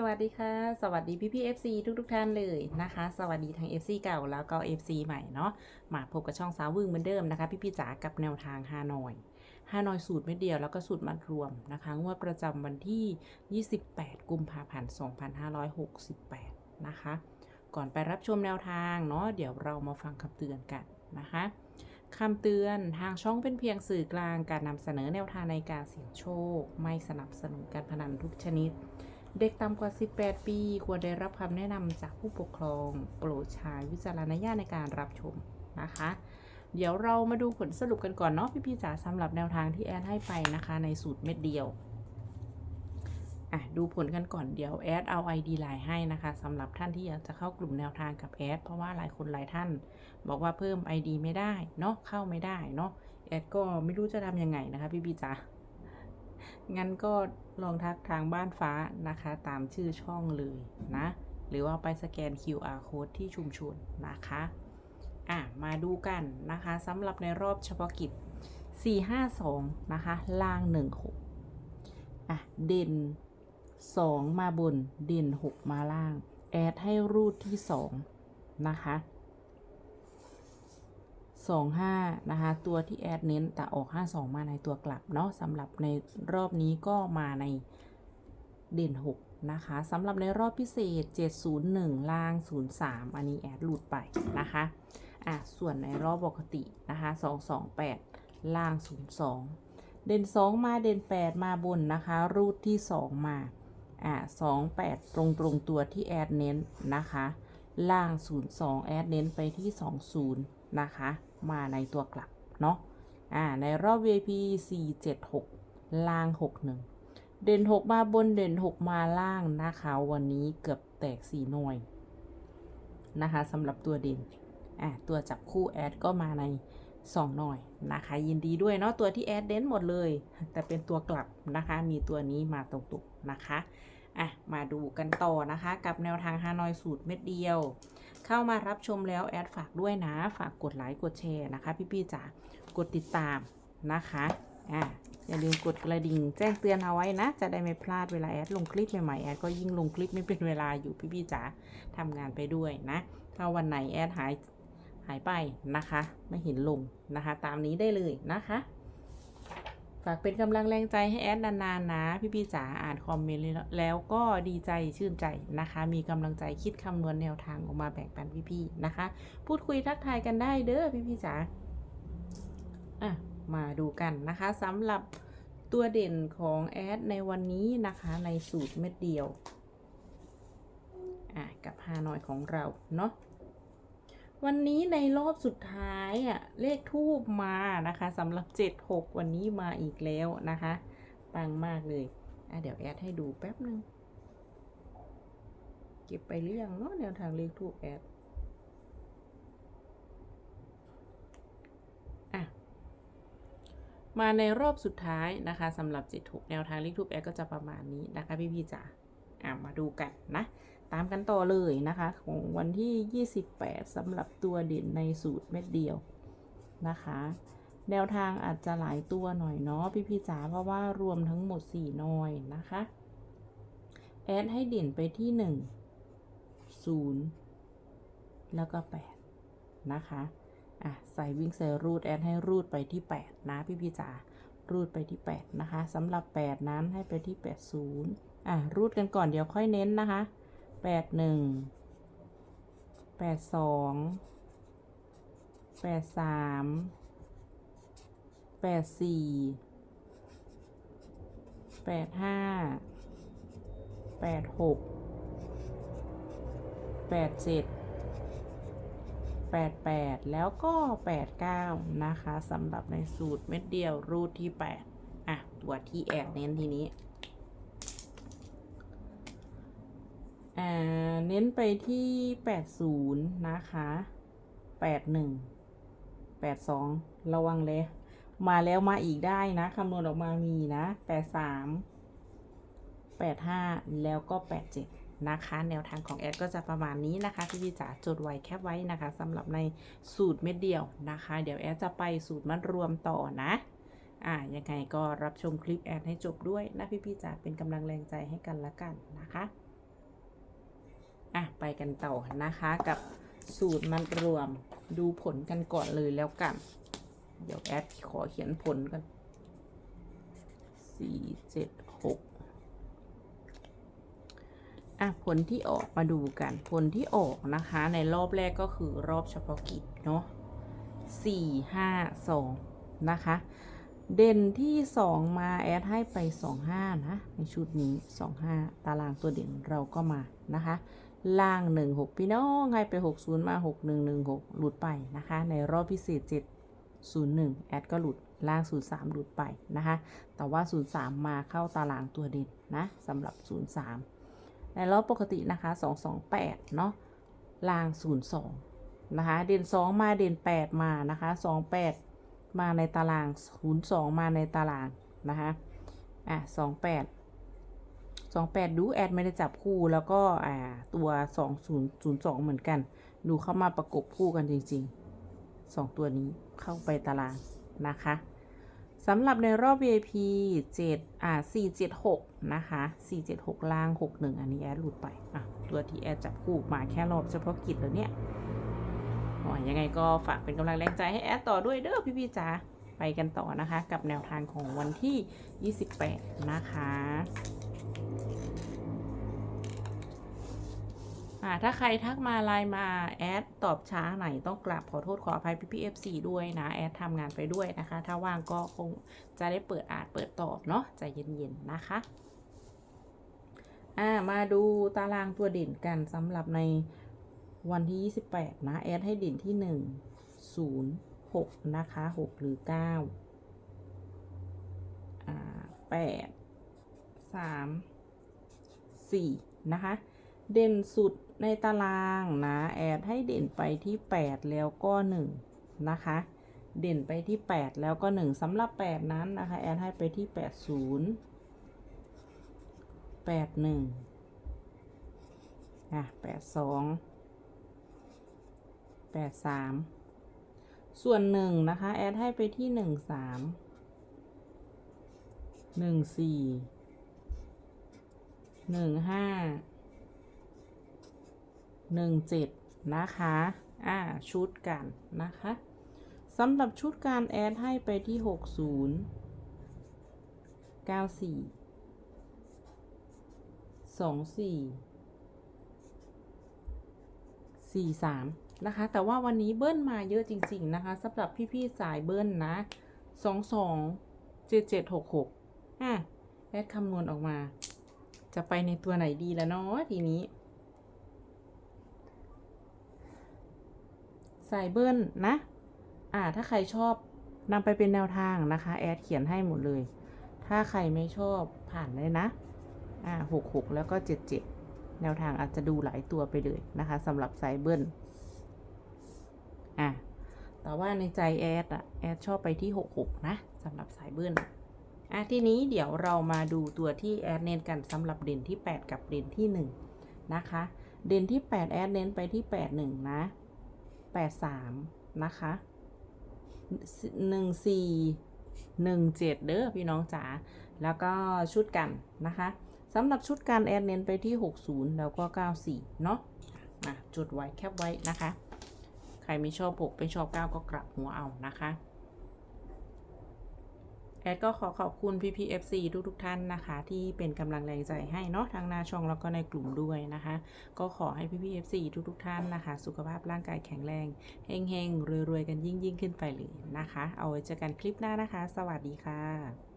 สวัสดีค่ะ สวัสดีพี่พี่ FC ทุกทุกๆท่านเลยนะคะ สวัสดีทั้ง FC เก่าแล้วก็ FC ใหม่เนาะมาพบกับช่องสาววึงเหมือนเดิมนะคะ พี่พี่ๆจ๋ากับแนวทางฮานอยฮานอยสูตรไม่เดียวแล้วก็สูตรมัดรวมนะคะงวดประจำวันที่ 28 กุมภาพันธ์ 2568 นะคะ ก่อนไปรับชมแนวทางเนาะเดี๋ยวเรามาฟังคำเตือนกันนะคะคำเตือนทางช่องเป็นเพียงสื่อกลางการนำเสนอแนวทางในการเสี่ยงโชค ไม่สนับสนุนการพนันทุกชนิด เด็กต่ำกว่า 18 ปี ควรได้รับคำแนะนำจากผู้ปกครอง โปรดใช้วิจารณญาณในการรับชมนะคะ เดี๋ยวเรามาดูผลสรุปกันก่อนเนาะพี่ๆจ๋าสำหรับแนวทางที่แอดให้ไปนะคะ ในสูตรเม็ดเดียวอะดูผลกันก่อนเดี๋ยวแอดเอา ID ไลน์ให้นะคะสำหรับท่านที่อยากจะเข้ากลุ่มแนวทางกับแอดเพราะว่าหลายคนหลายท่าน บอกว่าเพิ่ม ID ไม่ได้เนาะเข้าไม่ได้เนาะแอดก็ไม่รู้จะทำยังไงนะคะพี่ๆจ๋า งั้นก็ลองทักทางบ้านฟ้านะคะ ตามชื่อช่องเลยนะ หรือว่าไปสแกน QR code ที่ชุมชนนะคะอะมาดูกันนะคะสำหรับในรอบเฉพาะกิจ 452 นะคะ ล่าง 16อะเด่น 2 มาบน เด่น 6 มาล่าง แอดให้รูดที่ 2 นะคะ สองห้านะคะ ตัวที่แอดเน้นแต่ออกห้าสองมาในตัวกลับเนาะสำหรับในรอบนี้ก็มาในเด่นหกนะคะสำหรับในรอบพิเศษ 701 ล่าง 03 อันนี้แอดหลุดไปนะคะอะส่วนในรอบปกตินะคะ 228 ล่าง 02 เด่น 2 มาเด่น 8 มาบนนะคะ รูดที่ 2 มาอะ28 ตรงตรงตัวที่แอดเน้นนะคะ ล่าง 02 แอดเน้นไปที่ 20 นะคะ มาในตัวกลับเนาะอ่าในรอบ VIP 476 ล่าง 61 เด่น 6 มาบนเด่น 6 มาล่างนะคะ วันนี้เกือบแตก 4 หน่วยนะคะสำหรับตัวเด่นอ่าตัวจับคู่แอดก็มาใน 2 หน่วยนะคะ ยินดีด้วยเนาะตัวที่แอดเด่นหมดเลย แต่เป็นตัวกลับนะคะ มีตัวนี้มาตรงๆนะคะ อะ มาดูกันต่อนะคะ กับแนวทางฮานอยสูตรเม็ดเดียว เข้ามารับชมแล้วแอดฝากด้วยนะ ฝากกดไลค์กดแชร์นะคะ พี่ๆจ๋ากดติดตามนะคะอ่าอย่าลืมกดกระดิ่งแจ้งเตือนเอาไว้นะ จะได้ไม่พลาดเวลาแอดลงคลิปใหม่ๆแอดก็ยิ่งลงคลิปไม่เป็นเวลาอยู่พี่ๆจ๋าทำงานไปด้วยนะ ถ้าวันไหนแอดหายหายไปนะคะ ไม่เห็นลงนะคะ ตามนี้ได้เลยนะคะ ฝากเป็นกำลังแรงใจให้แอดนานๆนะ พี่ๆจ๋าอ่านคอมเมนต์แล้วก็ดีใจชื่นใจนะคะ มีกำลังใจคิดคำนวณแนวทางออกมาแบ่งปันพี่ๆนะคะ พูดคุยทักทายกันได้เด้อพี่ๆจ๋าอะมาดูกันนะคะสำหรับตัวเด่นของแอดในวันนี้นะคะในสูตรเม็ดเดียว อะกับฮานอยของเราเนาะ วันนี้ในรอบสุดท้ายอะเลขทูบมานะคะสำหรับ 76 วันนี้มาอีกแล้วนะคะ ปังมากเลยอะเดี๋ยวแอดให้ดูแป๊บนึง เก็บไปเรื่องเนาะแนวทางเลขทูบแอดมาในรอบสุดท้ายนะคะสำหรับ 76 แนวทางเลขทูบแอดก็จะประมาณนี้นะคะพี่ๆจ๋าอะมาดูกันนะ ตามกันต่อเลยนะคะ ของวันที่ 28สำหรับตัวเด่นในสูตรเม็ดเดียวนะคะ แนวทางอาจจะหลายตัวหน่อยเนาะพี่พี่จ๋าเพราะว่ารวมทั้งหมด 4 หน่วยนะคะ แอดให้เด่นไปที่ 1 0 แล้วก็ 8 นะคะอะใส่วิ่งใส่รูดแอดให้รูดไปที่ 8 นะพี่พี่จ๋ารูดไปที่ 8 นะคะสำหรับ 8 นั้นให้ไปที่ 80อะรูดกันก่อนเดี๋ยวค่อยเน้นนะคะ แปดหนึ่งแปดสองแปดสามแปดสี่แปดห้าแปดหกแปดเจ็ดแปดแปดแล้วก็แปดเก้านะคะสำหรับในสูตรเม็ดเดียวรูทที่แปดอะ ตัวที่แอบเน้นทีนี้ อ่า เน้นไปที่ 80 นะคะ 81 82 ระวังเลย มาแล้วมาอีกได้นะ คำนวณออกมามีนะ 83 85 แล้วก็ 87 นะคะ แนวทางของแอดก็จะประมาณนี้นะคะ พี่พี่จ๋าจดไว้แคปไว้นะคะสำหรับในสูตรเม็ดเดียวนะคะ เดี๋ยวแอดจะไปสูตรมัดรวมต่อนะอ่ายังไงก็รับชมคลิปแอดให้จบด้วยนะพี่พี่จ๋าเป็นกำลังแรงใจให้กันละกันนะคะ อะไปกันต่อนะคะกับสูตรมันรวมดูผลกันก่อนเลยแล้วกัน เดี๋ยวแอดขอเขียนผลกันสี่เจ็ดหกอะผลที่ออกมาดูกัน ผลที่ออกนะคะ ในรอบแรกก็คือรอบเฉพาะกิจเนาะสี่ห้าสองนะคะ เด่นที่2มาแอดให้ไป25นะ ในชุดนี้25ตารางตัวเด่นเราก็มานะคะ ล่าง16พี่น้องให้ไป60มา6116หลุดไปนะคะ ในรอบพิเศษ701แอดก็หลุดล่าง 03 หลุดไปนะคะ แต่ว่า 03 มาเข้าตารางตัวเด่นนะสำหรับ 03 ในรอบปกตินะคะ 228 เนาะล่าง 02 นะคะ เด่น 2 มาเด่น 8 มานะคะ 28 มาในตาราง 02 มาในตารางนะคะ อะ 28 28 ดูแอดไม่ได้จับคู่แล้วก็อ่าตัว 2002 เหมือนกัน ดูเข้ามาประกบคู่กันจริง ๆ 2 ตัวนี้เข้าไปตารางนะคะสำหรับในรอบ VIP 7อ่า476 นะคะ 476 ล่าง 61 อันนี้แอดหลุดไปอะตัวที่แอดจับคู่มาแค่รอบเฉพาะกิจแล้วเนี่ยอ๋อยังไงก็ฝากเป็นกำลังแรงใจให้แอดต่อด้วยเด้อพี่ๆจ๋าไปกันต่อนะคะ กับแนวทางของวันที่ 28 นะคะ ถ้าใครทักมาไลน์มาแอดตอบช้าหน่อยต้องกราบขอโทษขออภัยพี่พี่ FC ด้วยนะ แอดทำงานไปด้วยนะคะ ถ้าว่างก็คงจะได้เปิดอ่านเปิดตอบเนาะใจเย็นๆนะคะอ่ามาดูตารางตัวเด่นกันสำหรับในวันที่ 28 นะ แอดให้เด่นที่ 1 0 6 นะคะ 6 หรือ 9 อ่า 8 3 4นะคะ เด่นสุดในตารางนะ แอดให้เด่นไปที่ 8 แล้วก็ 1 นะคะ เด่นไปที่ 8 แล้วก็ 1สำหรับ 8 นั้นนะคะ แอดให้ไปที่ 80 81อะ82แปดสามส่วนหนึ่งนะคะ แอดให้ไปที่หนึ่งสาม หนึ่งห้าหนึ่งเจ็ดนะคะ อ่า ชุดกันนะคะสำหรับชุดการแอดให้ไปที่หกศูนย์เก้าสี่สองสี่สี่สามนะคะ แต่ว่าวันนี้เบิ้ลมาเยอะจริง ๆ นะคะสำหรับพี่ ๆ สายเบิ้ลนะสองสองเจ็ดเจ็ดหกหกอะแอดคำนวณออกมา จะไปในตัวไหนดีแล้วเนาะทีนี้ สายเบิ้ลนะ อ่า ถ้าใครชอบนำไปเป็นแนวทางนะคะ แอดเขียนให้หมดเลย ถ้าใครไม่ชอบผ่านเลยนะ อ่าหกหกแล้วก็เจ็ดเจ็ดแนวทางอาจจะดูหลายตัวไปเลยนะคะสำหรับสายเบิ้ลอะแต่ว่าในใจแอดอะแอดชอบไปที่66นะสำหรับสายเบิ้ล อะทีนี้เดี๋ยวเรามาดูตัวที่แอดเน้นกันสำหรับเด่นที่ 8 กับเด่นที่ 1 นะคะ เด่นที่ 8 แอดเน้นไปที่ 81 นะ 83 นะคะ 14 17 เด้อพี่น้องจ๋า แล้วก็ชุดกันนะคะสำหรับชุดการแอดเน้นไปที่ 60 แล้วก็ 94 เนาะอะจุดไว้แคปไว้นะคะ ใครไม่ชอบ 6 ไม่ชอบ 9 ก็กลับหัวเอานะคะ แอดก็ขอขอบคุณ PPFC ทุกทุกท่านนะคะ ที่เป็นกำลังแรงใจให้เนาะทั้งหน้าช่องแล้วก็ในกลุ่มด้วยนะคะ ก็ขอให้ PPFC ทุกทุกท่านนะคะ สุขภาพร่างกายแข็งแรงเฮงๆรวยๆกันยิ่งยิ่งๆขึ้นไปเลยนะคะ เอาไว้เจอกันคลิปหน้านะคะ สวัสดีค่ะ